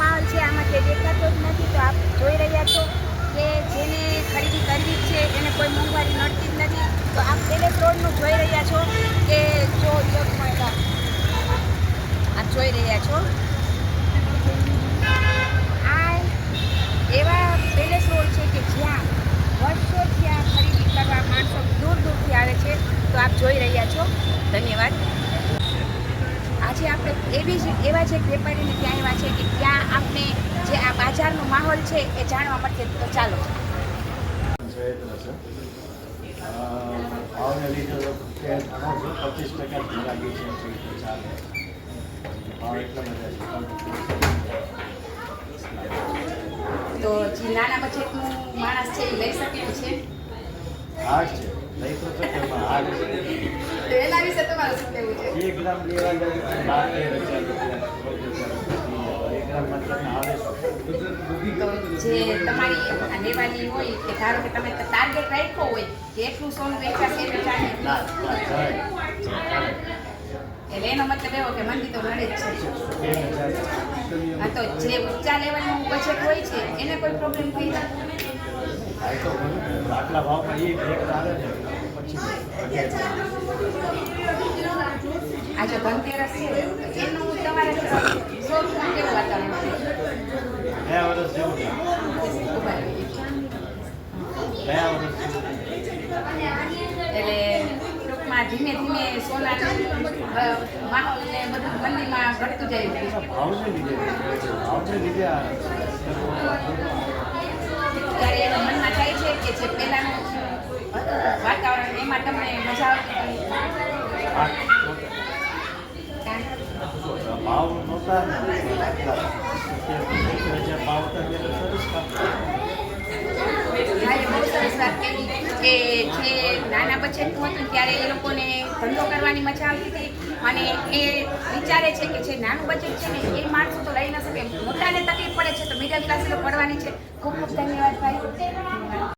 માહોલ છે. આમાં જે દેખાતો જ નથી, તો આપ જોઈ રહ્યા છો કે જેને ખરીદી કરવી છે, એને કોઈ મોંઘવારી નડતી જ નથી. તો આપ પેલે રોડનું જોઈ રહ્યા છો કે જો આપ જોઈ રહ્યા છો. આ એવા પેલેસ રોડ છે કે જ્યાં વર્ષોથી આ ખરીદી કરવા માણસો દૂર દૂરથી આવે છે, તો આપ જોઈ રહ્યા છો. ધન્યવાદ. આજે આપણે એવી જ એવા જ વેપારીને ત્યાં એવા છે કે ત્યાં બજારનો માહોલ છે એ જાણવા માટે તો ચાલો. પ્રયત્ન છે અ, ભાવને લીધે કે ઘણો છે. પચીસ ટકા ધીરાગી છે. ચાલે. ભાવ એટલા બધા તો જે નાના બજેટનું માણસ છે એ લઈ શકે એમ છે? હાર્ડ છે. લઈ તો શકે પણ હાર્ડ છે. એના વિશે તમારું શું કહેવું છે? એક ગ્રામ લેવા જાય બાર તેર હજાર રૂપિયા જે તમારી આ લેવાની હોય કે ધારો કે તમે ટાર્ગેટ રાખ્યો હોય કે એટલું સોનું વેચાશે એ જરાય. એટલે એનો મતલબ એવો કે મંદી તો મળે જ છે. હા તો જે ઊંચા લેવલનું બજેટ હોય છે એને કોઈ પ્રોબ્લેમ થઈ જાય. આટલા ભાવમાં આવે પછી જો ધનતેરસ છે એનું એટલે ટૂંકમાં ધીમે ધીમે સોનાનું માહોલ ને બધું મંદીમાં ઘટતું જાય એના મનમાં થાય છે. કે જે પહેલાંનું વાતાવરણ એમાં તમને મજા આવતી ભાવ નહોતા જે નાના બચતનું હતું ત્યારે એ લોકોને ધંધો કરવાની મજા આવતી હતી. અને એ વિચારે છે કે જે નાનું બજેટ છે ને, એ માણસો તો લઈ ન શકે. મોટાને તકલીફ પડે છે તો મિડલ ક્લાસ પડવાની છે. ખૂબ ખૂબ ધન્યવાદ ભાઈ.